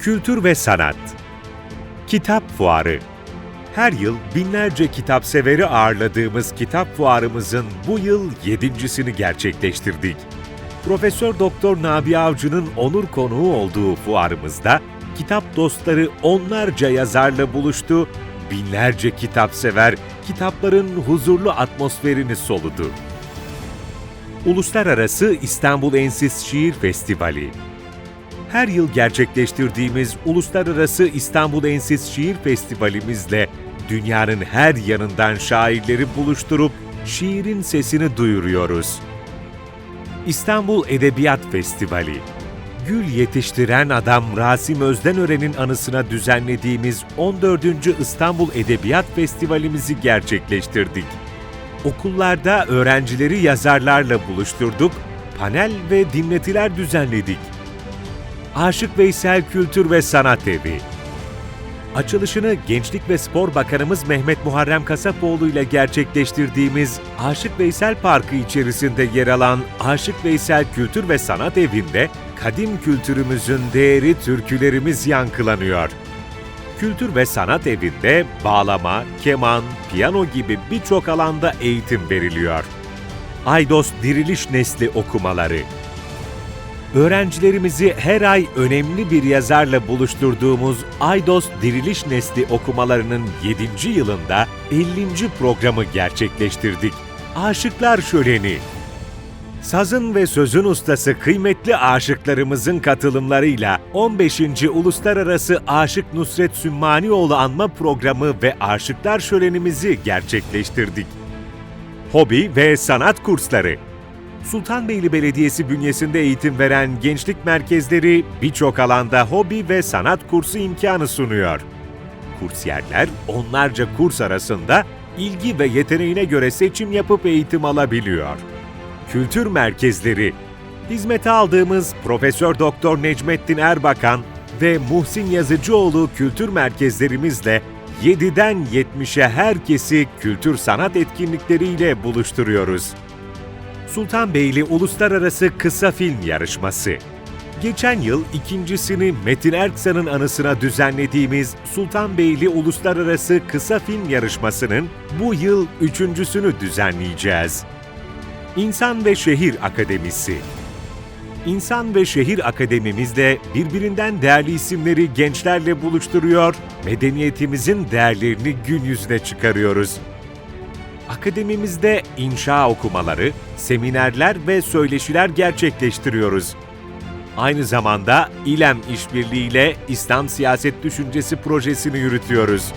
Kültür ve sanat. Kitap Fuarı. Her yıl binlerce kitap severi ağırladığımız kitap fuarımızın bu yıl yedincisini gerçekleştirdik. Profesör Doktor Nabi Avcı'nın onur konuğu olduğu fuarımızda kitap dostları onlarca yazarla buluştu, binlerce kitap sever kitapların huzurlu atmosferini soludu. Uluslararası İstanbul Ensiz Şiir Festivali her yıl gerçekleştirdiğimiz Uluslararası İstanbul Ensiz Şiir Festivalimizle dünyanın her yanından şairleri buluşturup şiirin sesini duyuruyoruz. İstanbul Edebiyat Festivali Gül yetiştiren adam Rasim Özdenören'in anısına düzenlediğimiz 14. İstanbul Edebiyat Festivalimizi gerçekleştirdik. Okullarda öğrencileri yazarlarla buluşturduk, panel ve dinletiler düzenledik. Aşık Veysel Kültür ve Sanat Evi. Açılışını Gençlik ve Spor Bakanımız Mehmet Muharrem Kasapoğlu ile gerçekleştirdiğimiz Aşık Veysel Parkı içerisinde yer alan Aşık Veysel Kültür ve Sanat Evi'nde kadim kültürümüzün değeri türkülerimiz yankılanıyor. Kültür ve Sanat Evi'nde bağlama, keman, piyano gibi birçok alanda eğitim veriliyor. Aydos Diriliş Nesli okumaları Öğrencilerimizi her ay önemli bir yazarla buluşturduğumuz Aydos Diriliş Nesli okumalarının 7. yılında 50. programı gerçekleştirdik. Aşıklar Şöleni Sazın ve sözün ustası kıymetli aşıklarımızın katılımlarıyla 15. Uluslararası Aşık Nusret Sümmanioğlu Anma Programı ve Aşıklar Şölenimizi gerçekleştirdik. Hobi ve sanat kursları Sultanbeyli Belediyesi bünyesinde eğitim veren gençlik merkezleri birçok alanda hobi ve sanat kursu imkanı sunuyor. Kursiyerler onlarca kurs arasında ilgi ve yeteneğine göre seçim yapıp eğitim alabiliyor. Kültür merkezleri Hizmete aldığımız Profesör Doktor Necmettin Erbakan ve Muhsin Yazıcıoğlu kültür merkezlerimizle 7'den 70'e herkesi kültür sanat etkinlikleriyle buluşturuyoruz. Sultanbeyli Uluslararası Kısa Film Yarışması. Geçen yıl ikincisini Metin Erksan'ın anısına düzenlediğimiz Sultanbeyli Uluslararası Kısa Film Yarışması'nın bu yıl üçüncüsünü düzenleyeceğiz. İnsan ve Şehir Akademisi İnsan ve Şehir Akademimizde birbirinden değerli isimleri gençlerle buluşturuyor, medeniyetimizin değerlerini gün yüzüne çıkarıyoruz. Akademimizde inşa okumaları, seminerler ve söyleşiler gerçekleştiriyoruz. Aynı zamanda İLEM işbirliğiyle İslam Siyaset Düşüncesi projesini yürütüyoruz.